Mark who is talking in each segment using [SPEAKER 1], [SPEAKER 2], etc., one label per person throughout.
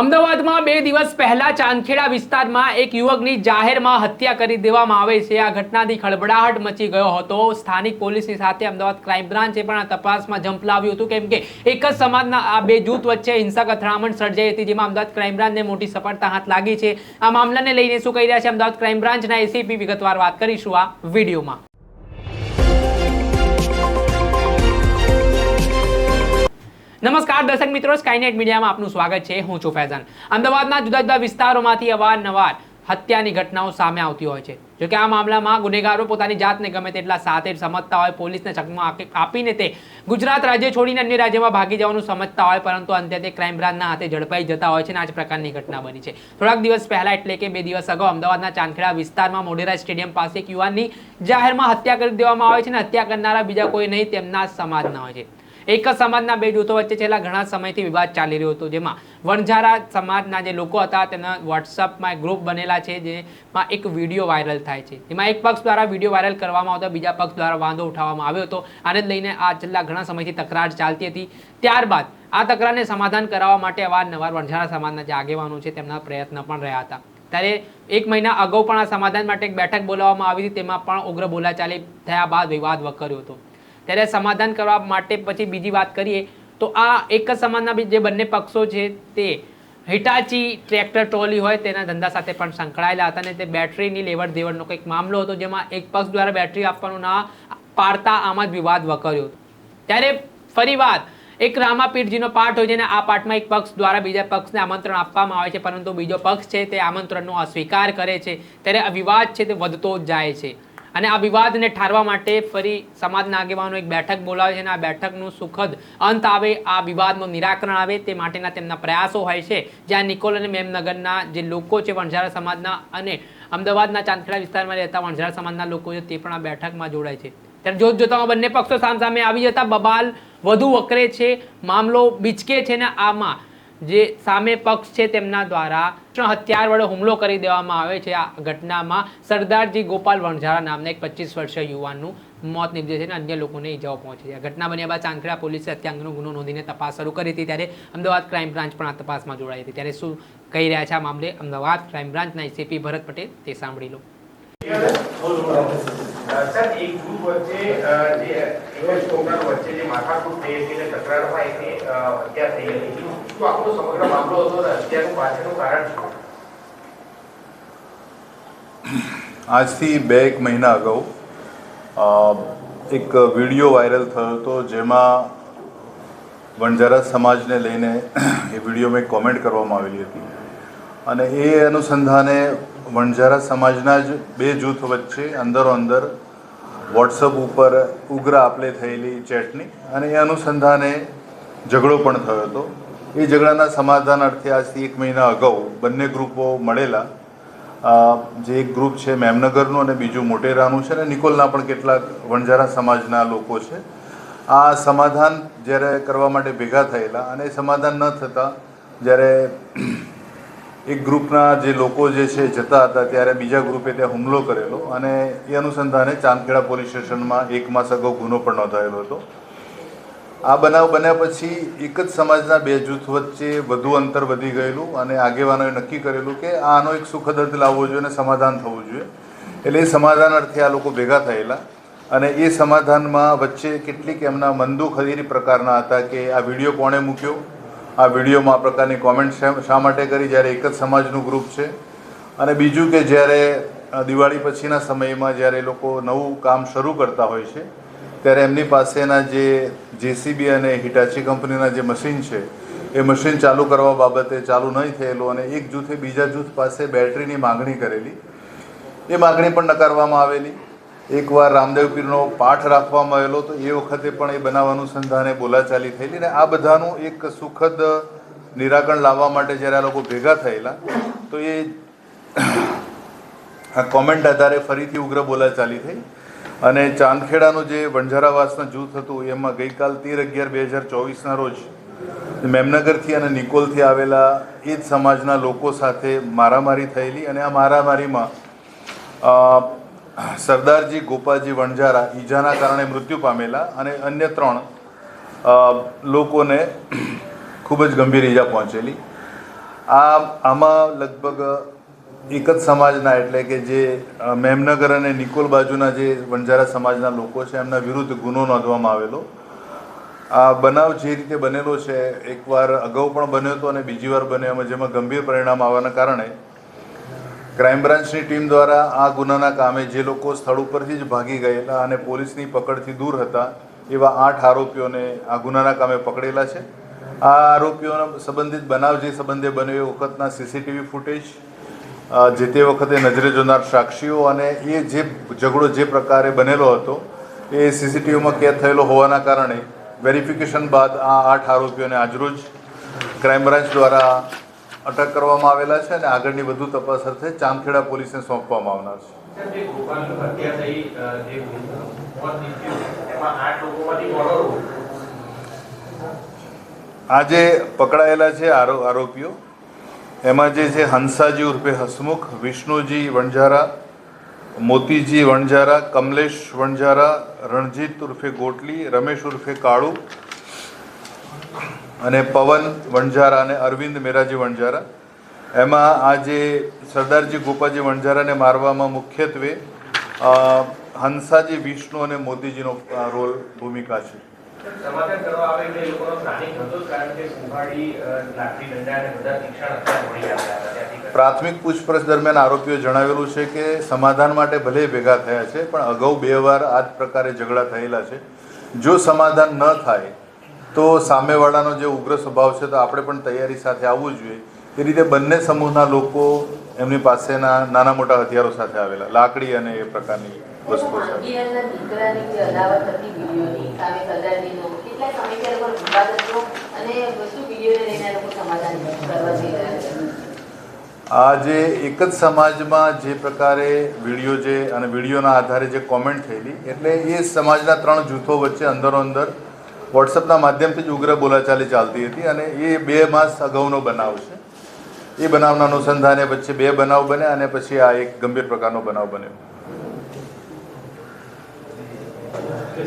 [SPEAKER 1] અમદાવાદમાં બે દિવસ પહેલા ચાંદખેડા વિસ્તારમાં એક યુવકની જાહેરમાં હત્યા કરી દેવામાં આવે છે. આ ઘટનાથી ખળબડાહટ મચી ગયો હતો. સ્થાનિક પોલીસની સાથે અમદાવાદ ક્રાઇમ બ્રાન્ચે પણ આ તપાસમાં ઝંપલાવ્યું હતું કેમ કે એક જ સમાજના આ બે જૂથ વચ્ચે હિંસક અથડામણ સર્જાઈ હતી જેમાં અમદાવાદ ક્રાઇમ બ્રાન્ચને મોટી સફળતા હાથ લાગી છે. આ મામલાને લઈને શું કહી રહ્યા છે અમદાવાદ ક્રાઇમ બ્રાન્ચના એસીપી વિગતવાર વાત કરીશું આ વિડીયોમાં. નમસ્કાર દર્શક મિત્રો સ્કાયનેટ મીડિયામાં આપનું સ્વાગત છે. હું છું ફૈઝાન. અમદાવાદના જુદા જુદા વિસ્તારોમાંથી અવારનવાર હત્યાની ઘટનાઓ સામે આવતી હોય છે. જોકે આ મામલામાં ગુનેગારો પોતાની જાતને ગમે તેટલા સાથે સમજતા હોય, પોલીસને ચકમો આપી- આપીને તે ગુજરાત રાજ્ય છોડીને અન્ય રાજ્યમાં ભાગી જવાનું સમજતા હોય, પરંતુ અંતે તે ક્રાઇમ બ્રાન્ચના હાથે ઝડપાઈ જતા હોય છે અને આ જ પ્રકારની ઘટના બની છે. થોડાક દિવસ પહેલા એટલે કે બે દિવસ અગાઉ અમદાવાદના ચાંદખેડા વિસ્તારમાં મોઢેરા સ્ટેડિયમ પાસે એક યુવાનની જાહેરમાં હત્યા કરી દેવામાં આવે છે અને હત્યા કરનારા બીજા કોઈ નહીં તેમના સમાજના હોય છે. એક જ સમાજના બે જૂથો વચ્ચે છેલ્લા ઘણા સમયથી વિવાદ ચાલી રહ્યો હતો, જેમાં વણઝારા સમાજના જે લોકો હતા, તેના વોટ્સઅપમાં એક ગ્રુપ બનેલા છે, જેમાં એક વીડિયો વાયરલ થાય છે. એમાં એક પક્ષ દ્વારા વીડિયો વાયરલ કરવામાં આવતો, બીજા પક્ષ દ્વારા વાંધો ઉઠાવવામાં આવ્યો હતો. આને લઈને આ છેલ્લા ઘણા સમયથી તકરાર ચાલતી હતી. ત્યારબાદ આ તકરારને સમાધાન કરાવવા માટે અવારનવાર વણઝારા સમાજના જે આગેવાનો છે, તેમના પ્રયત્ન પણ રહ્યા હતા. ત્યારે એક મહિના અગાઉ પણ આ સમાધાન માટે એક બેઠક બોલાવવામાં આવી હતી, તેમાં પણ ઉગ્ર બોલાચાલી થયા બાદ વિવાદ વકર્યો હતો. ત્યારે સમાધાન કરવા માટે પછી બીજી વાત કરીએ, તો આ એક જ સમાજના જે બંને પક્ષો છે તે હિટાચી ટ્રેક્ટર ટ્રોલી હોય તેના ધંધા સાથે પણ સંકળાયેલા હતા અને તે બેટરીની લેવડ દેવડનો કંઈક મામલો હતો જેમાં એક પક્ષ દ્વારા બેટરી આપવાનું ના પાડતા આમાં જ વિવાદ વકર્યો ત્યારે ફરી વાત, એક રામાપીઠજીનો પાઠ હોય છે અને આ પાઠમાં એક પક્ષ દ્વારા બીજા પક્ષને આમંત્રણ આપવામાં આવે છે, પરંતુ બીજો પક્ષ છે તે આમંત્રણનો અસ્વીકાર કરે છે. ત્યારે આ વિવાદ છે તે વધતો જ જાય છે. અને આ વિવાદને ઠારવા માટે ફરી સમાજના આગેવાનો એક બેઠક બોલાવે છે અને આ બેઠકનું સુખદ અંત આવે, આ વિવાદનું નિરાકરણ આવે તે માટેના તેમના પ્રયાસો હોય છે. જ્યાં નિકોલ અને મેમનગરના જે લોકો છે વણઝારા સમાજના અને અમદાવાદના ચાંદખેડા વિસ્તારમાં રહેતા વણઝારા સમાજના લોકો છે તે પણ આ બેઠકમાં જોડાય છે. ત્યારે જોત જોતામાં બંને પક્ષો સામસામે આવી જતા બબાલ વધુ વકરે છે, મામલો બિચકે છે ને આમાં જે સામે પક્ષ છે તેમના દ્વારા હથિયાર વડે હુમલો કરી દેવામાં આવે છે. આ ઘટનામાં સરદારજી ગોપાલ વણઝારા નામના એક પચીસ વર્ષીય યુવાનનું મોત નિપજે છે અને અન્ય લોકોને ઈજાઓ પહોંચે છે. ઘટના બન્યા બાદ ચાંદખેડા પોલીસે હત્યા અંગેનો ગુનો નોંધીને તપાસ શરૂ કરી હતી. ત્યારે અમદાવાદ ક્રાઇમ બ્રાન્ચ પણ આ તપાસમાં જોડાઈ હતી. ત્યારે શું કહી રહ્યા છે આ મામલે અમદાવાદ ક્રાઇમ બ્રાન્ચના એસીપી ભરત પટેલ તે સાંભળી લો.
[SPEAKER 2] સર, એક ગ્રુપ વચ્ચે જે એક વચ્ચે જે માથાકૂટ થઈ હતી તકરારમાં થઈ હતી. આખો સમગ્ર મામલો હતો હત્યાનું પાછળનું કારણ શું
[SPEAKER 3] આજથી બે એક મહિના અગાઉ એક વીડિયો વાયરલ થયો હતો જેમાં વણઝારા સમાજને લઈને એ વિડીયોમાં એક કોમેન્ટ કરવામાં આવેલી હતી. અને એ અનુસંધાને વણઝારા સમાજના જ બે જૂથ વચ્ચે અંદરો અંદર વોટ્સઅપ ઉપર ઉગ્ર આપલે થયેલી ચેટની અને એ અનુસંધાને ઝઘડો પણ થયો હતો. એ ઝઘડાના સમાધાન અર્થે આજથી એક મહિના અગાઉ બંને ગ્રુપો મળેલા. જે એક ગ્રુપ છે મેમનગરનું અને બીજું મોટેરાનું છે અને નિકોલના પણ કેટલાક વણઝારા સમાજના લોકો છે. આ સમાધાન જ્યારે કરવા માટે ભેગા થયેલા અને સમાધાન ન થતાં જ્યારે એક ગ્રુપના જે લોકો જે છે જતા હતા ત્યારે બીજા ગ્રુપે ત્યાં હુમલો કરેલો અને એ અનુસંધાને ચાંદખેડા પોલીસ સ્ટેશનમાં એક માસ અગાઉ ગુનો પણ નોંધાયેલો હતો. આ બનાવ બન્યા પછી એક જ સમાજના બે જૂથ વચ્ચે વધુ અંતર વધી ગયેલું અને આગેવાનોએ નક્કી કરેલું કે આનો એક સુખદ અર્થ લાવવો જોઈએ અને સમાધાન થવું જોઈએ. એટલે એ સમાધાન અર્થે આ લોકો ભેગા થયેલા અને એ સમાધાનમાં વચ્ચે કેટલીક એમના મંદુ ખરીરી પ્રકારના હતા કે આ વીડિયો કોણે મૂક્યો? આ વિડીયોમાં આ પ્રકારની કોમેન્ટ શા માટે કરી? જ્યારે એક જ સમાજનું ગ્રુપ છે. અને બીજું કે જ્યારે દિવાળી પછીના સમયમાં જ્યારે લોકો નવું કામ શરૂ કરતા હોય છે ત્યારે એમની પાસેના જે જેસીબી અને હિટાચી કંપનીના જે મશીન છે, એ મશીન ચાલુ કરવા બાબતે ચાલુ નહીં થયેલું અને એક જૂથે બીજા જૂથ પાસે બેટરીની માગણી કરેલી. એ માગણી પણ નકારવામાં આવેલી. એકવાર રામદેવ પીરનો પાઠ રાખવામાં આવેલો તો એ વખતે પણ એ બનાવ સંધાને બોલાચાલી થયેલી ને આ બધાનું એક સુખદ નિરાકરણ લાવવા માટે જ્યારે આ લોકો ભેગા થયેલા, તો એ આ કોમેન્ટ આધારે ફરીથી ઉગ્ર બોલાચાલી થઈ. અને ચાંદખેડાનું જે વણઝારાવાસનું જૂથ હતું, એમાં ગઈકાલ તેર અગિયાર બે હજાર ચોવીસના રોજ મેમનગરથી અને નિકોલથી આવેલા એ જ સમાજના લોકો સાથે મારામારી થયેલી અને આ મારામારીમાં સરદારજી ગોપાલજી વણઝારા ઈજાના કારણે મૃત્યુ પામેલા અને અન્ય ત્રણ લોકોને ખૂબ જ ગંભીર ઈજા પહોંચેલી. આ, આમાં લગભગ એક જ સમાજના એટલે કે જે મેમનગર અને નિકોલ બાજુના જે વણઝારા સમાજના લોકો છે, એમના વિરુદ્ધ ગુનો નોંધવામાં આવેલો. આ બનાવ જે રીતે બનેલો છે, એકવાર અગાઉ પણ બન્યો હતો અને બીજી વાર બન્યો, એમાં જેમાં ગંભીર પરિણામ આવવાના કારણે ક્રાઇમ બ્રાન્ચની ટીમ દ્વારા આ ગુનાના કામે જે લોકો સ્થળ ઉપરથી જ ભાગી ગયેલા અને પોલીસની પકડથી દૂર હતા, એવા આઠ આરોપીઓને આ ગુનાના કામે પકડેલા છે. આ આરોપીઓના સંબંધિત બનાવ જે સંબંધે બન્યો એ વખતના સીસીટીવી ફૂટેજ જે તે વખતે નજરે જોનાર સાક્ષીઓ અને એ જે ઝઘડો જે પ્રકારે બનેલો હતો એ સીસીટીવીમાં કેદ થયેલો હોવાના કારણે વેરિફિકેશન બાદ આ આઠ આરોપીઓને આજરોજ ક્રાઇમ બ્રાન્ચ દ્વારા અટક કરવામાં આવેલા છે અને આગળની વધુ તપાસ અર્થે ચાંદખેડા પોલીસને સોંપવામાં આવનાર છે. આજે પકડાયેલા છે આરો આરોપીઓ. એમાં જે છે હંસાજી ઉર્ફે હસમુખ, વિષ્ણુજી વણઝારા, મોતીજી વણઝારા, કમલેશ વણઝારા, રણજીત ઉર્ફે ગોટલી, રમેશ ઉર્ફે કાળુ અને પવન વણઝારા અને અરવિંદ મેરાજી વણઝારા. એમાં આ જે સરદારજી ગોપાજી વણઝારાને મારવામાં મુખ્યત્વે હંસાજી, વિષ્ણુ અને મોતીજીનો રોલ, ભૂમિકા છે.
[SPEAKER 2] સમાધાન કરવા આવે એટલે લોકોનો પ્લાનિંગ હતો કારણ કે કુંભાડી લાકડી ડંડા અને બધા શિક્ષણ અત્યારે મળી આવ્યા
[SPEAKER 3] પ્રાથમિક પૂછપરછ દરમિયાન આરોપીઓ જણાવેલું છે કે સમાધાન માટે ભલે ભેગા થયા છે, પણ અગાઉ બે વાર આ જ પ્રકારે ઝઘડા થયેલા છે. જો સમાધાન ન થાય, તો સામેવાળાનો જે ઉગ્ર સ્વભાવ છે, તો આપણે પણ તૈયારી સાથે આવવું જોઈએ. એ રીતે બંને સમૂહના લોકો એમની પાસેના નાના મોટા હથિયારો સાથે આવેલા, લાકડી અને એ પ્રકારની
[SPEAKER 4] દીકરાની જે અદાવત હતી વિડીયોની સામે સરદારજીનો કેટલા સમયથી આ લોકો વિવાદ હતો અને શું વિડીયોને લઈને લોકો સમાધાન કરવા જઈ રહ્યા છે.
[SPEAKER 3] આ જે એક જ સમાજમાં જે પ્રકારે વીડિયો જે અને વિડીયોના આધારે જે કોમેન્ટ થયેલી એટલે એ સમાજના ત્રણ જૂથો વચ્ચે અંદરો અંદર વોટ્સઅપના માધ્યમથી જ ઉગ્ર બોલાચાલી ચાલતી હતી અને એ બે માસ અગાઉનો બનાવ છે. એ બનાવના અનુસંધાને વચ્ચે બે બનાવ બન્યા અને પછી આ એક ગંભીર પ્રકારનો બનાવ બન્યો.
[SPEAKER 1] આ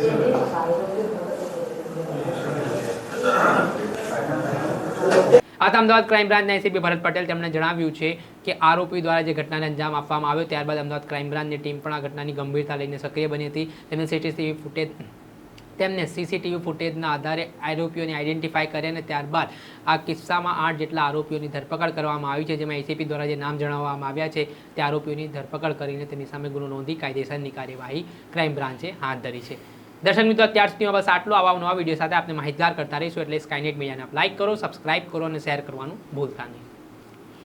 [SPEAKER 1] અમદાવાદ ક્રાઇમ બ્રાન્ચના એસીપી ભરત પટેલ તેમણે જણાવ્યું છે કે આરોપી દ્વારા જે ઘટનાને અંજામ આપવામાં આવ્યો, ત્યારબાદ અમદાવાદ ક્રાઇમ બ્રાન્ચની ટીમ પણ આ ઘટનાની ગંભીરતા લઈને સક્રિય બની હતી. તેમને સીસીટીવી ફૂટેજ, તેમને સીસીટીવી ફૂટેજના આધારે આરોપીઓને આઈડેન્ટિફાઈ કરી અને ત્યારબાદ આ કિસ્સામાં આઠ જેટલા આરોપીઓની ધરપકડ કરવામાં આવી છે, જેમાં એસીપી દ્વારા જે નામ જણાવવામાં આવ્યા છે, તે આરોપીઓની ધરપકડ કરીને તેની સામે ગુનો નોંધી કાયદેસરની કાર્યવાહી ક્રાઇમ બ્રાન્ચે હાથ ધરી છે. દર્શક મિત્રો, અત્યાર સુધીમાં બસ આટલું. આવા નવા વીડિયો સાથે આપણે માહિતગાર કરતા રહીશું. એટલે સ્કાયનેટ મીડિયાને લાઇક કરો સબસ્ક્રાઇબ કરો અને શેર કરવાનું ભૂલતા નહીં.